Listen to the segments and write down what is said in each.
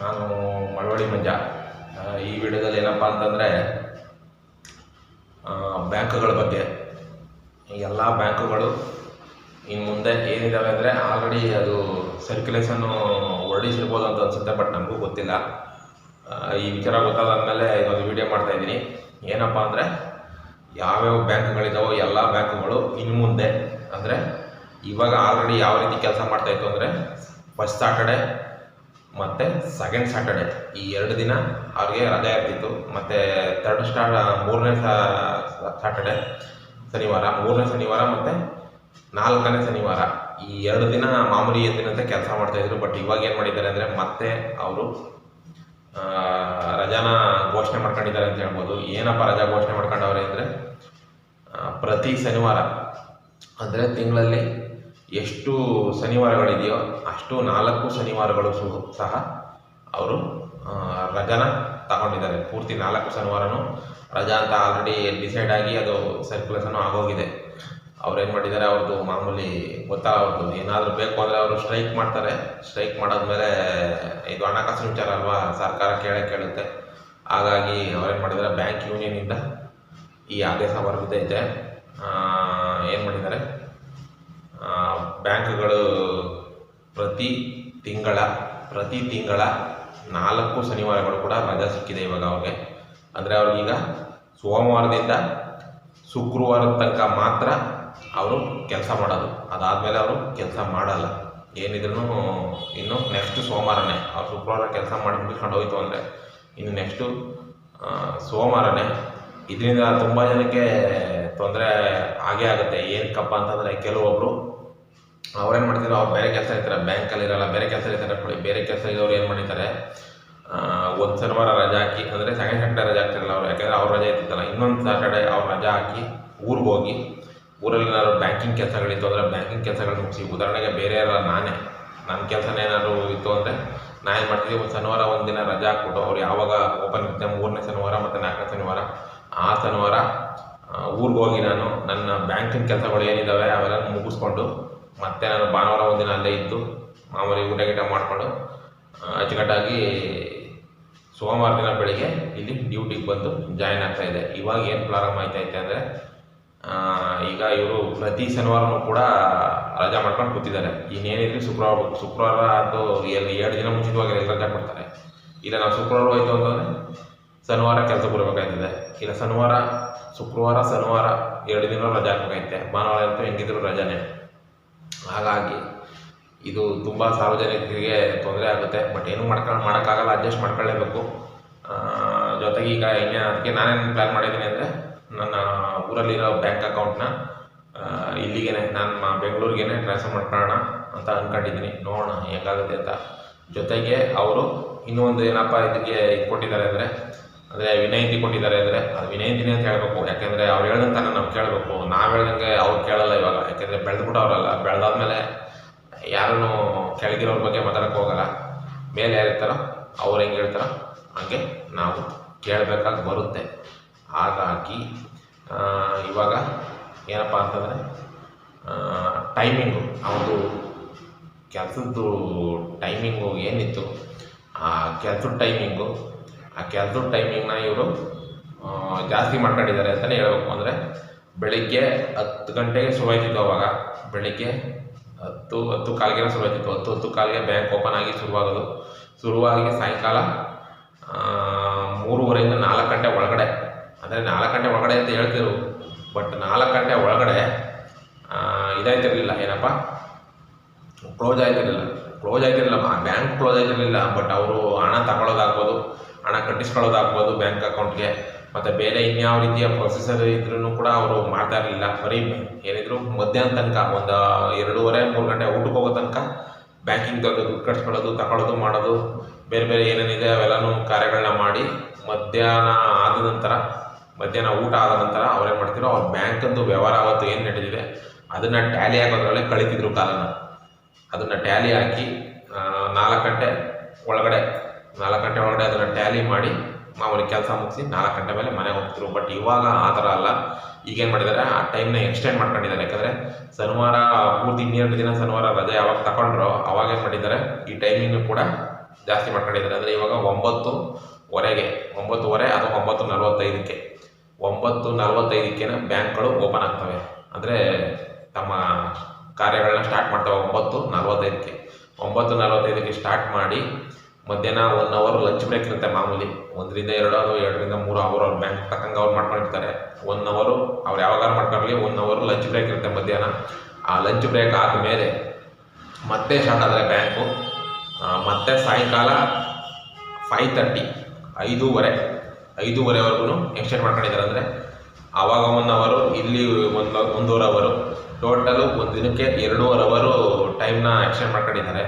ನಾನು ಮಳವಳ್ಳಿ ಮಂಜ. ಈ ವಿಡಿಯೋದಲ್ಲಿ ಏನಪ್ಪ ಅಂತಂದರೆ ಬ್ಯಾಂಕ್ಗಳ ಬಗ್ಗೆ. ಎಲ್ಲ ಬ್ಯಾಂಕುಗಳು ಇನ್ನು ಮುಂದೆ ಏನಿದ್ದಾವೆ ಅಂದರೆ ಆಲ್ರೆಡಿ ಅದು ಸರ್ಕ್ಯುಲೇಷನ್ನು ಹೊರಡಿಸಿರ್ಬೋದು ಅಂತ ಅನ್ಸುತ್ತೆ ಬಟ್ ನಮಗೂ ಗೊತ್ತಿಲ್ಲ. ಈ ವಿಚಾರ ಗೊತ್ತಾದ ಮೇಲೆ ಇದೊಂದು ವಿಡಿಯೋ ಮಾಡ್ತಾ ಇದ್ದೀನಿ. ಏನಪ್ಪಾ ಅಂದರೆ ಯಾವ್ಯಾವ ಬ್ಯಾಂಕ್ಗಳಿದಾವೋ ಎಲ್ಲ ಬ್ಯಾಂಕುಗಳು ಇನ್ನು ಮುಂದೆ. ಅಂದರೆ ಇವಾಗ ಆಲ್ರೆಡಿ ಯಾವ ರೀತಿ ಕೆಲಸ ಮಾಡ್ತಾ ಇತ್ತು ಅಂದರೆ ಫಸ್ಟ್ ಸಾಟರ್ಡೆ ಮತ್ತು ಸೆಕೆಂಡ್ ಸ್ಯಾಟರ್ಡೆ ಈ ಎರಡು ದಿನ ಅವ್ರಿಗೆ ರಜೆ ಇರ್ತಿತ್ತು. ಮತ್ತು ತರ್ಡ್ ಸ್ಟಾರ್ಟ್ ಮೂರನೇ ಸ್ಯಾಟರ್ಡೆ ಶನಿವಾರ, ಮೂರನೇ ಶನಿವಾರ ಮತ್ತು ನಾಲ್ಕನೇ ಶನಿವಾರ. ಈ ಎರಡು ದಿನ ಮಾಮೂಲಿ ಎಂದಿನಂತೆ ಕೆಲಸ ಮಾಡ್ತಾಯಿದ್ರು ಬಟ್ ಇವಾಗ ಏನು ಮಾಡಿದ್ದಾರೆ ಅಂದರೆ ಮತ್ತೆ ಅವರು ರಜಾನ ಘೋಷಣೆ ಮಾಡ್ಕೊಂಡಿದ್ದಾರೆ ಅಂತ ಹೇಳ್ಬೋದು. ಏನಪ್ಪ ರಜಾ ಘೋಷಣೆ ಮಾಡ್ಕೊಂಡವ್ರೆ ಅಂದರೆ ಪ್ರತಿ ಶನಿವಾರ, ಅಂದರೆ ತಿಂಗಳಲ್ಲಿ ಎಷ್ಟು ಶನಿವಾರಗಳಿದೆಯೋ ಅಷ್ಟು ನಾಲ್ಕು ಶನಿವಾರಗಳು ಸಹ ಅವರು ರಜಾನ ತಗೊಂಡಿದ್ದಾರೆ. ಪೂರ್ತಿ ನಾಲ್ಕು ಶನಿವಾರನೂ ರಜಾ ಅಂತ ಆಲ್ರೆಡಿ ಡಿಸೈಡ್ ಆಗಿ ಅದು ಸರ್ಕ್ಯುಲೇಷನ್ ಆಗೋಗಿದೆ. ಅವ್ರು ಏನು ಮಾಡಿದ್ದಾರೆ ಅವ್ರದ್ದು ಮಾಮೂಲಿ ಗೊತ್ತಲ್ಲ ಅವ್ರದ್ದು ಏನಾದರೂ ಬೇಕು ಅಂದರೆ ಅವರು ಸ್ಟ್ರೈಕ್ ಮಾಡ್ತಾರೆ. ಸ್ಟ್ರೈಕ್ ಮಾಡಾದ್ಮೇಲೆ ಇದು ಹಣಕಾಸಿನ ವಿಚಾರ ಅಲ್ವಾ? ಸರ್ಕಾರ ಕೇಳೇ ಕೇಳುತ್ತೆ. ಹಾಗಾಗಿ ಅವ್ರೇನು ಮಾಡಿದ್ದಾರೆ, ಬ್ಯಾಂಕ್ ಯೂನಿಯನಿಂದ ಈ ಆದೇಶ ಹೊರಬಿದ್ದೈತೆ ಏನು ಮಾಡಿದ್ದಾರೆ? ಬ್ಯಾಂಕ್ಗಳು ಪ್ರತಿ ತಿಂಗಳ ಪ್ರತಿ ತಿಂಗಳ ನಾಲ್ಕು ಶನಿವಾರಗಳು ಕೂಡ ರಜಾ ಸಿಕ್ಕಿದೆ ಇವಾಗ ಅವ್ರಿಗೆ. ಅಂದರೆ ಅವ್ರಿಗೀಗ ಸೋಮವಾರದಿಂದ ಶುಕ್ರವಾರದ ತನಕ ಮಾತ್ರ ಅವರು ಕೆಲಸ ಮಾಡೋದು. ಅದಾದಮೇಲೆ ಅವರು ಕೆಲಸ ಮಾಡಲ್ಲ. ಏನಿದ್ರು ಇನ್ನು ನೆಕ್ಸ್ಟ್ ಸೋಮವಾರನೇ, ಅವ್ರು ಶುಕ್ರವಾರ ಕೆಲಸ ಮಾಡಿ ಮುಗಿಸ್ಕೊಂಡು ಹೋಯ್ತು ಅಂದರೆ ಇನ್ನು ನೆಕ್ಸ್ಟು ಸೋಮವಾರನೇ. ಇದರಿಂದ ತುಂಬ ಜನಕ್ಕೆ ತೊಂದರೆ ಆಗೇ ಆಗುತ್ತೆ. ಏನಕ್ಕಪ್ಪ ಅಂತಂದರೆ ಕೆಲವೊಬ್ಬರು ಅವ್ರೇನು ಮಾಡ್ತಿದ್ರು, ಅವ್ರು ಬೇರೆ ಕೆಲಸ ಇರ್ತಾರೆ. ಬ್ಯಾಂಕಲ್ಲಿ ಇರಲ್ಲ, ಬೇರೆ ಕೆಲಸ ಇರ್ತಾರೆ ಕೊಡಿ. ಬೇರೆ ಕೆಲಸ ಇದ್ದವ್ರು ಏನು ಮಾಡಿದ್ದಾರೆ ಒಂದು ಶನಿವಾರ ರಜಾ ಹಾಕಿ, ಅಂದರೆ ಸೆಕೆಂಡ್ ಸ್ಯಾಟರ್ಡೇ ರಜೆ ಹಾಕ್ತಿರಲ್ಲ ಅವ್ರು. ಯಾಕೆಂದರೆ ಅವ್ರು ರಜೆ ಇರ್ತಿತ್ತಲ್ಲ, ಇನ್ನೊಂದು ಸ್ಯಾಟರ್ಡೇ ಅವ್ರು ರಜೆ ಹಾಕಿ ಊರಿಗೆ ಹೋಗಿ ಊರಲ್ಲಿ ಏನಾದ್ರು ಬ್ಯಾಂಕಿಂಗ್ ಕೆಲಸಗಳಿತ್ತು ಅಂದರೆ ಬ್ಯಾಂಕಿಂಗ್ ಕೆಲಸಗಳು ಮುಗಿಸಿ, ಉದಾಹರಣೆಗೆ ಬೇರೆ ಯಾರ ನಾನೇ ನನ್ನ ಕೆಲಸನೇ ಏನಾದರೂ ಇತ್ತು ಅಂದರೆ ನಾನು ಏನು ಮಾಡ್ತೀನಿ ಒಂದು ಶನಿವಾರ ಒಂದು ದಿನ ರಜಾ ಹಾಕ್ಬಿಟ್ಟು ಅವ್ರು ಯಾವಾಗ ಓಪನ್ ಇರುತ್ತೆ ಮೂರನೇ ಶನಿವಾರ ಮತ್ತು ನಾಲ್ಕನೇ ಶನಿವಾರ, ಆ ಶನಿವಾರ ಊರಿಗೆ ಹೋಗಿ ನಾನು ನನ್ನ ಬ್ಯಾಂಕಿನ ಕೆಲಸಗಳು ಏನಿದ್ದಾವೆ ಅವೆಲ್ಲ ಮುಗಿಸ್ಕೊಂಡು ಮತ್ತೆ ನಾನು ಭಾನುವಾರ ಒಂದಿನ ಅಲ್ಲೇ ಇದ್ದು ಮಾಮೂಲಿ ಊಟ ಗೀಟ ಮಾಡಿಕೊಂಡು ಅಚ್ಚುಕಟ್ಟಾಗಿ ಸೋಮವಾರ ದಿನ ಬೆಳಿಗ್ಗೆ ಇಲ್ಲಿ ಡ್ಯೂಟಿಗೆ ಬಂದು ಜಾಯ್ನ್ ಆಗ್ತಾಯಿದೆ ಇವಾಗ ಏನು ಪ್ರಾರಂಭ ಆಯ್ತೈತೆ ಅಂದರೆ ಈಗ ಇವರು ಪ್ರತಿ ಶನಿವಾರನೂ ಕೂಡ ರಜಾ ಮಾಡ್ಕೊಂಡು ಕೂತಿದ್ದಾರೆ. ಇನ್ನೇನಿದ್ರು ಶುಕ್ರವಾರ ಶುಕ್ರವಾರ ಅದು ಎಲ್ಲಿ ಎರಡು ದಿನ ಮುಂಚಿತವಾಗಿ ರಜಾ ಕೊಡ್ತಾರೆ ಇಲ್ಲ ನಾವು ಶುಕ್ರವಾರ ಹೋಯ್ತು ಅಂತಂದರೆ ಶನಿವಾರ ಕೆಲಸ ಬರಬೇಕಾಯ್ತದೆ ಇಲ್ಲ ಶನಿವಾರ, ಶುಕ್ರವಾರ, ಶನಿವಾರ ಎರಡು ದಿನ ರಜಾ ಹಾಕಬೇಕೈತೆ ಭಾನುವಾರ ಅಂತೂ ಹೆಂಗಿದ್ರು ರಜಾನೇ. ಹಾಗಾಗಿ ಇದು ತುಂಬ ಸಾರ್ವಜನಿಕರಿಗೆ ತೊಂದರೆ ಆಗುತ್ತೆ. ಬಟ್ ಏನು ಮಾಡ್ಕೊಂಡು ಮಾಡೋಕ್ಕಾಗಲ್ಲ, ಅಡ್ಜಸ್ಟ್ ಮಾಡ್ಕೊಳ್ಳೇಬೇಕು. ಜೊತೆಗೆ ಈಗ ಇನ್ನೇ ಅದಕ್ಕೆ ನಾನೇನು ಪ್ಲ್ಯಾನ್ ಮಾಡಿದ್ದೀನಿ ಅಂದರೆ ನನ್ನ ಊರಲ್ಲಿರೋ ಬ್ಯಾಂಕ್ ಅಕೌಂಟ್ನ ಇಲ್ಲಿಗೇನೆ, ನಾನು ಬೆಂಗಳೂರಿಗೇನೆ ಟ್ರಾನ್ಸ್ಫರ್ ಮಾಡ್ಕೊಳ್ಳೋಣ ಅಂತ ಅಂದ್ಕೊಂಡಿದ್ದೀನಿ ನೋಡೋಣ ಹೆಂಗಾಗುತ್ತೆ ಅಂತ. ಜೊತೆಗೆ ಅವರು ಇನ್ನೂ ಒಂದು ಏನಪ್ಪ ಇದಕ್ಕೆ ಇದು ಕೊಟ್ಟಿದ್ದಾರೆ ಅಂದರೆ ಅಂದರೆ ವಿನಾಯಿತಿ ಕೊಟ್ಟಿದ್ದಾರೆ ಅಂದರೆ, ಅದು ವಿನಾಯಿತಿನೇ ಅಂತ ಹೇಳಬೇಕು. ಯಾಕೆಂದರೆ ಅವ್ರು ಹೇಳ್ದಂತ ನಾವು ಕೇಳಬೇಕು. ನಾವು ಹೇಳ್ದಂಗೆ ಅವ್ರು ಕೇಳಲ್ಲ ಇವಾಗ. ಯಾಕೆಂದರೆ ಬೆಳೆದ್ಬಿಟ್ಟವ್ರಲ್ಲ ಬೆಳೆದಾದ್ಮೇಲೆ ಯಾರನ್ನು ಕೆಳಗಿರೋರ ಬಗ್ಗೆ ಮಾತಾಡಕ್ಕೆ ಹೋಗಲ್ಲ. ಮೇಲೆ ಯಾರಿರ್ತಾರೋ ಅವ್ರು ಹೆಂಗೆ ಹೇಳ್ತಾರೋ ಹಂಗೆ ನಾವು ಕೇಳಬೇಕಾಗಿ ಬರುತ್ತೆ. ಹಾಗಾಗಿ ಆ, ಇವಾಗ ಏನಪ್ಪ ಅಂತಂದರೆ ಟೈಮಿಂಗು ಅವ್ರದ್ದು ಕೆಲಸದ್ದು ಟೈಮಿಂಗು ಏನಿತ್ತು ಆ ಕೆಲಸದ ಟೈಮಿಂಗು ಆ ಕೆಲಸದ ಟೈಮಿಂಗ್ನ ಇವರು ಜಾಸ್ತಿ ಮಾಡ್ಕೊಂಡಿದ್ದಾರೆ ಅಂತಲೇ ಹೇಳಬೇಕು. ಅಂದರೆ ಬೆಳಿಗ್ಗೆ ಹತ್ತು ಗಂಟೆಗೆ ಶುರುವಾಯ್ತಿತ್ತು ಅವಾಗ. ಬೆಳಿಗ್ಗೆ ಹತ್ತು ಹತ್ತು ಕಾಲಿಗೆ ಶುರುವಾಯ್ತಿತ್ತು ಹತ್ತು ಹತ್ತು ಕಾಲಿಗೆ ಬ್ಯಾಂಕ್ ಓಪನ್ ಆಗಿ ಶುರುವಾಗೋದು. ಶುರುವಾಗಿ ಸಾಯಂಕಾಲ ಆ, ಮೂರುವರೆಯಿಂದ ನಾಲ್ಕು ಗಂಟೆ ಒಳಗಡೆ ಅಂದರೆ ನಾಲ್ಕು ಗಂಟೆ ಒಳಗಡೆ ಅಂತ ಹೇಳ್ತಿದ್ರು ಬಟ್ ನಾಲ್ಕು ಗಂಟೆ ಒಳಗಡೆ ಇದಾಯ್ತಿರಲಿಲ್ಲ. ಏನಪ್ಪ? ಕ್ಲೋಸ್ ಆಯ್ತಿರಲಿಲ್ಲ. ಕ್ಲೋಸ್ ಆಯ್ತಿರಲಿಲ್ಲ. ಬ್ಯಾಂಕ್ ಕ್ಲೋಸ್ ಆಯ್ತಿರಲಿಲ್ಲ. ಬಟ್ ಅವರು ಹಣ ತಗೊಳ್ಳೋದಾಗ್ಬೋದು ಹಣ ಕಟ್ಟಿಸ್ಕೊಳ್ಳೋದಾಗ್ಬೋದು ಬ್ಯಾಂಕ್ ಅಕೌಂಟ್ಗೆ. ಮತ್ತು ಬೇರೆ ಇನ್ಯಾವ ರೀತಿಯ ಪ್ರೊಸೆಸರ್ ಇದ್ರೂ ಕೂಡ ಅವರು ಮಾಡ್ತಾ ಇರಲಿಲ್ಲ. ಬರೀ ಏನಿದ್ರು ಮಧ್ಯಾಹ್ನ ತನಕ, ಒಂದು ಎರಡೂವರೆ, ಮೂರು ಗಂಟೆ ಊಟಕ್ಕೆ ಹೋಗೋ ತನಕ ಬ್ಯಾಂಕಿಂಗ್ ದುಡ್ಡು ಕಟ್ಸ್ಕೊಳ್ಳೋದು, ತಗೊಳ್ಳೋದು, ಮಾಡೋದು, ಬೇರೆ ಬೇರೆ ಏನೇನಿದೆ ಅವೆಲ್ಲನೂ ಕಾರ್ಯಗಳನ್ನ ಮಾಡಿ ಮಧ್ಯಾಹ್ನ ಆದ ನಂತರ ಮಧ್ಯಾಹ್ನ ಊಟ ಆದ ನಂತರ ಅವ್ರೇನು ಮಾಡ್ತಿರೋ ಅವ್ರ ಬ್ಯಾಂಕಂದು ವ್ಯವಹಾರ ಅವತ್ತು ಏನು ನಡೆದಿದೆ, ಅದನ್ನು ಟ್ಯಾಲಿ ಹಾಕೋದ್ರಲ್ಲೇ ಕಳಿತಿದ್ರು ಕಾಲನ ಅದನ್ನು ಟ್ಯಾಲಿ ಹಾಕಿ ನಾಲ್ಕು ಗಂಟೆ ಒಳಗಡೆ, ನಾಲ್ಕು ಗಂಟೆ ಒಳಗಡೆ ಅದನ್ನು ಟ್ಯಾಲಿ ಮಾಡಿ ಮಾಮೂಲಿ ಕೆಲಸ ಮುಗಿಸಿ ನಾಲ್ಕು ಗಂಟೆ ಮೇಲೆ ಮನೆಗೆ ಹೋಗ್ತಿದ್ರು. ಬಟ್ ಇವಾಗ ಆ ಥರ ಅಲ್ಲ. ಈಗೇನು ಮಾಡಿದ್ದಾರೆ ಆ ಟೈಮ್ನ ಎಕ್ಸ್ಟೆಂಡ್ ಮಾಡ್ಕೊಂಡಿದ್ದಾರೆ. ಯಾಕಂದರೆ ಶನಿವಾರ ಪೂರ್ತಿ ಇನ್ನೆರಡು ದಿನ ಶನಿವಾರ ರಜೆ ಯಾವಾಗ ತಗೊಂಡ್ರೋ ಅವಾಗ ಮಾಡಿದ್ದಾರೆ, ಈ ಟೈಮಿಂಗ್ ಕೂಡ ಜಾಸ್ತಿ ಮಾಡ್ಕೊಂಡಿದ್ದಾರೆ. ಅಂದರೆ ಇವಾಗ ಒಂಬತ್ತುವರೆಗೆ, ಒಂಬತ್ತುವರೆ ಅಥವಾ ಒಂಬತ್ತು ನಲವತ್ತೈದಕ್ಕೆ. ಒಂಬತ್ತು ನಲವತ್ತೈದಕ್ಕೇನೆ ಬ್ಯಾಂಕ್ಗಳು ಓಪನ್ ಆಗ್ತವೆ. ಅಂದರೆ ತಮ್ಮ ಕಾರ್ಯಗಳನ್ನ ಸ್ಟಾರ್ಟ್ ಮಾಡ್ತವೆ ಒಂಬತ್ತು ನಲವತ್ತೈದಕ್ಕೆ. ಒಂಬತ್ತು ನಲವತ್ತೈದಕ್ಕೆ ಸ್ಟಾರ್ಟ್ ಮಾಡಿ ಮಧ್ಯಾಹ್ನ ಒನ್ ಅವರ್ ಲಂಚ್ ಬ್ರೇಕ್ ಇರುತ್ತೆ ಮಾಮೂಲಿ. ಒಂದರಿಂದ ಎರಡು ಅವರು ಎರಡರಿಂದ ಮೂರು ಅವರ್ ಅವ್ರು ಬ್ಯಾಂಕ್ ತಕ್ಕಂಗೆ ಅವ್ರು ಮಾಡ್ಕೊಂಡಿರ್ತಾರೆ. ಒನ್ ಅವರು ಅವ್ರು ಯಾವಾಗಾರು ಮಾಡ್ಕೊಳ್ಳಿ ಒನ್ ಅವರು ಲಂಚ್ ಬ್ರೇಕ್ ಇರುತ್ತೆ ಮಧ್ಯಾಹ್ನ. ಆ ಲಂಚ್ ಬ್ರೇಕ್ ಆದಮೇಲೆ ಮತ್ತೆ ಸ್ಟಾರ್ಟ್ ಆದರೆ ಬ್ಯಾಂಕು. ಮತ್ತೆ ಸಾಯಂಕಾಲ ಫೈವ್ ತರ್ಟಿ ಐದೂವರೆ. ಐದೂವರೆವರೆಗೂ ಎಕ್ಸ್ಟೆಂಡ್ ಮಾಡ್ಕೊಂಡಿದ್ದಾರೆ. ಅಂದರೆ ಆವಾಗ ಒನ್ ಅವರು ಇಲ್ಲಿ ಒಂದು ಒಂದೂವರೆ ಅವರು ಟೋಟಲು ಒಂದು ದಿನಕ್ಕೆ ಎರಡೂವರೆ ಅವರು ಟೈಮ್ನ ಎಕ್ಸ್ಟೆಂಡ್ ಮಾಡ್ಕೊಂಡಿದ್ದಾರೆ.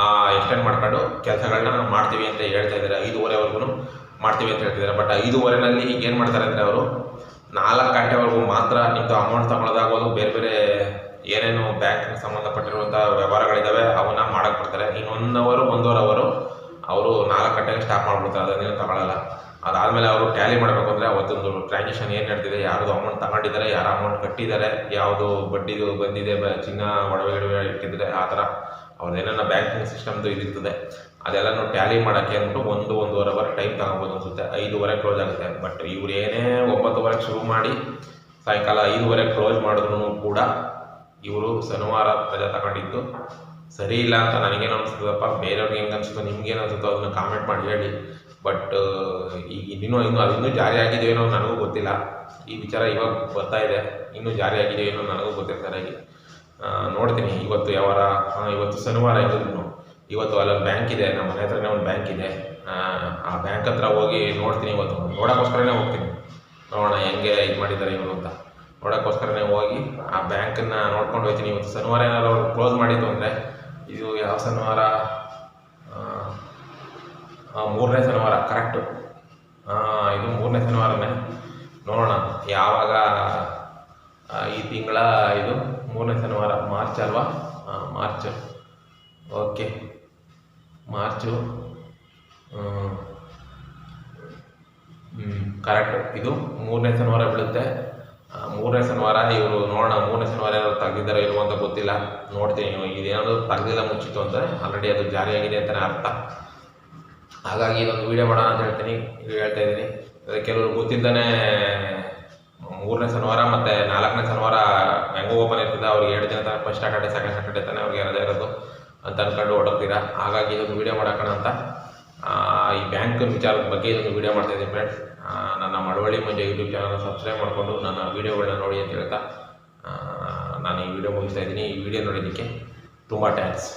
ಆ ಎಕ್ಸ್ಟೆಂಡ್ ಮಾಡ್ಕೊಂಡು ಕೆಲಸಗಳನ್ನ ಮಾಡ್ತೀವಿ ಅಂತ ಹೇಳ್ತಾ ಇದ್ದಾರೆ. ಐದೂವರೆವರೆಗೂ ಮಾಡ್ತೀವಿ ಅಂತ ಹೇಳ್ತಿದ್ದಾರೆ ಬಟ್ ಐದೂವರೆನಲ್ಲಿ ಏನು ಮಾಡ್ತಾರೆ ಅಂದರೆ ಅವರು, ನಾಲ್ಕು ಗಂಟೆವರೆಗೂ ಮಾತ್ರ ನಿಮ್ಮದು ಅಮೌಂಟ್ ತಗೊಳ್ಳೋದಾಗೋದು ಬೇರೆ ಬೇರೆ ಏನೇನು ಬ್ಯಾಂಕ್ಗೆ ಸಂಬಂಧಪಟ್ಟಿರುವಂಥ ವ್ಯವಹಾರಗಳಿದ್ದಾವೆ ಅವನ್ನ ಮಾಡಕ್ಕೆ ಬಿಡ್ತಾರೆ ಇನ್ನು ಅವರು ಒಂದೂವರೆ ಅವರು ಅವರು ನಾಲ್ಕು ಗಂಟೆಗೆ ಸ್ಟಾಪ್ ಮಾಡಿಬಿಡ್ತಾರೆ. ಅದನ್ನೇನು ತಗೊಳ್ಳಲ್ಲ ಅದಾದಮೇಲೆ ಅವರು ಟ್ಯಾಲಿ ಮಾಡಬೇಕು ಅಂದರೆ ಅವತ್ತೊಂದು ಟ್ರಾನ್ಸಾಕ್ಷನ್ ಏನು ನಡೆದಿದೆ, ಯಾರ್ದು ಅಮೌಂಟ್ ತಗೊಂಡಿದ್ದಾರೆ, ಯಾರು ಅಮೌಂಟ್ ಕಟ್ಟಿದ್ದಾರೆ, ಯಾವುದು ಬಡ್ಡಿದು ಬಂದಿದೆ ಚಿನ್ನ ಒಡವೆ ಗಿಡವೆ ಇಟ್ಟಿದ್ದಾರೆ, ಆ ಥರ ಅವ್ರದ್ದು ಬ್ಯಾಂಕಿಂಗ್ ಸಿಸ್ಟಮ್ದು ಇದಿರ್ತದೆ. ಅದೆಲ್ಲನೂ ಟ್ಯಾಲಿ ಮಾಡೋಕ್ಕೆ ಅಂದ್ಬಿಟ್ಟು ಒಂದು, ಒಂದೂವರೆ ಅವರ್ ಟೈಮ್ ತಗೋಬೋದು ಅನ್ಸುತ್ತೆ. ಐದುವರೆ ಕ್ಲೋಸ್ ಆಗುತ್ತೆ. ಬಟ್ ಇವ್ರು ಏನೇ ಒಂಬತ್ತುವರೆಗೆ ಶುರು ಮಾಡಿ, ಸಾಯಂಕಾಲ ಐದೂವರೆ ಕ್ಲೋಸ್ ಮಾಡಿದ್ರು ಕೂಡ ಇವರು ಶನಿವಾರ ರಜೆ ತಗೊಂಡಿದ್ದು ಸರಿ ಇಲ್ಲ ಅಂತ ನನಗೇನು ಅನಿಸ್ತದಪ್ಪ ಬೇರೆಯವ್ರಿಗೆ ಹೆಂಗೆ ಅನಿಸುತ್ತೋ, ನಿಮ್ಗೇನು ಅನಿಸುತ್ತೋ, ಅದನ್ನು ಕಾಮೆಂಟ್ ಮಾಡಿ ಹೇಳಿ. ಬಟ್ ಈಗ ಇನ್ನೂ ಇನ್ನು ಅದು ಇನ್ನೂ ಜಾರಿ ಆಗಿದೆಯೇನೋ ನನಗೂ ಗೊತ್ತಿಲ್ಲ. ಈ ವಿಚಾರ ಇವಾಗ ಬರ್ತಾ ಇದೆ. ಇನ್ನೂ ಜಾರಿ ಆಗಿದೆಯೇನೋ ನನಗೂ ಗೊತ್ತಿಲ್ಲ ಸರಿಯಾಗಿ ನೋಡ್ತೀನಿ. ಇವತ್ತು ಯಾವಾರ ಇವತ್ತು ಶನಿವಾರ ಇದ್ರೂ ಇವತ್ತು ಅಲ್ಲೊಂದು ಬ್ಯಾಂಕ್ ಇದೆ. ನಮ್ಮ ಮನೆ ಹತ್ರನೇ ಒಂದು ಬ್ಯಾಂಕ್ ಇದೆ. ಆ, ಬ್ಯಾಂಕ್ ಹತ್ರ ಹೋಗಿ ನೋಡ್ತೀನಿ ಇವತ್ತು. ನೋಡೋಕ್ಕೋಸ್ಕರನೇ ಹೋಗ್ತೀನಿ. ನೋಡೋಣ ಹೆಂಗೆ ಇದು ಮಾಡಿದ್ದಾರೆ ಇವರು ಅಂತ. ನೋಡೋಕ್ಕೋಸ್ಕರನೇ ಹೋಗಿ ಆ ಬ್ಯಾಂಕನ್ನು ನೋಡ್ಕೊಂಡು ಹೋಗ್ತೀನಿ. ಇವತ್ತು ಶನಿವಾರ ಏನಾದ್ರು ಅವ್ರು ಕ್ಲೋಸ್ ಮಾಡಿದ್ದು ಅಂದರೆ ಇದು ಯಾವ ಶನಿವಾರ? ಮೂರನೇ ಶನಿವಾರ ಕರೆಕ್ಟು ಇದು ಮೂರನೇ ಶನಿವಾರನೇ. ನೋಡೋಣ, ಯಾವಾಗ ಈ ತಿಂಗಳ ಇದು ಮೂರನೇ ಶನಿವಾರ ಮಾರ್ಚ್ ಅಲ್ವಾ? ಮಾರ್ಚ್ ಓಕೆ ಮಾರ್ಚು ಕರೆಕ್ಟ್ ಇದು ಮೂರನೇ ಶನಿವಾರ ಬೀಳುತ್ತೆ. ಮೂರನೇ ಶನಿವಾರ ಇವರು ನೋಡೋಣ, ಮೂರನೇ ಶನಿವಾರ ಏನಾದ್ರು ತೆಗ್ದಿದ್ದಾರೆ ಇಲ್ವೋ ಅಂತ ಗೊತ್ತಿಲ್ಲ. ನೋಡ್ತೀನಿ, ಇದೇನಾದರೂ ತೆಗ್ದಿಲ್ಲ ಮುಚ್ಚಿತ್ತು ಅಂದರೆ ಆಲ್ರೆಡಿ ಅದು ಜಾರಿಯಾಗಿದೆ ಅಂತಲೇ ಅರ್ಥ. ಹಾಗಾಗಿ ಇದೊಂದು ವೀಡಿಯೋ ಮಾಡೋಣ ಅಂತ ಹೇಳ್ತೀನಿ. ಹೇಳ್ತಾ ಇದ್ದೀನಿ. ಕೆಲವರು ಗೊತ್ತಿದ್ದಾನೆ ಮೂರನೇ ಶನಿವಾರ ಮತ್ತು ನಾಲ್ಕನೇ ಶನಿವಾರ ಹೆಂಗೋ ಓಪನ್ ಇರ್ತದೆ. ಅವ್ರಿಗೆ ಎರಡು ದಿನ ತನಕ ಫಸ್ಟ್ ಸ್ಯಾಟರ್ಡೆ ಸೆಕೆಂಡ್ ಸ್ಯಾಟರ್ಡೆ ತಾನೆ ಅವ್ರಿಗೆ ರಜೆ ಇರೋದು. ಅಂತ ಅಂದ್ಕೊಂಡು ಹೊಡೋಗ್ತೀರಾ ಹಾಗಾಗಿ ಇದೊಂದು ವೀಡಿಯೋ ಮಾಡೋಣ ಅಂತ. ಈ ಬ್ಯಾಂಕ್ ವಿಚಾರದ ಬಗ್ಗೆ ಇದೊಂದು ವೀಡಿಯೋ ಮಾಡ್ತಾ ಇದ್ದೀನಿ ಫ್ರೆಂಡ್ಸ್ ನನ್ನ ಮಳವಳ್ಳಿ ಮಂಜು ಯೂಟ್ಯೂಬ್ ಚಾನಲ್ನ ಸಬ್ಸ್ಕ್ರೈಬ್ ಮಾಡಿಕೊಂಡು ನನ್ನ ವೀಡಿಯೋಗಳನ್ನ ನೋಡಿ ಅಂತ ಹೇಳ್ತಾ ನಾನು ಈ ವಿಡಿಯೋ ಮುಗಿಸ್ತಾ ಇದ್ದೀನಿ. ಈ ವಿಡಿಯೋ ನೋಡಿದ್ದಕ್ಕೆ ತುಂಬ ಥ್ಯಾಂಕ್ಸ್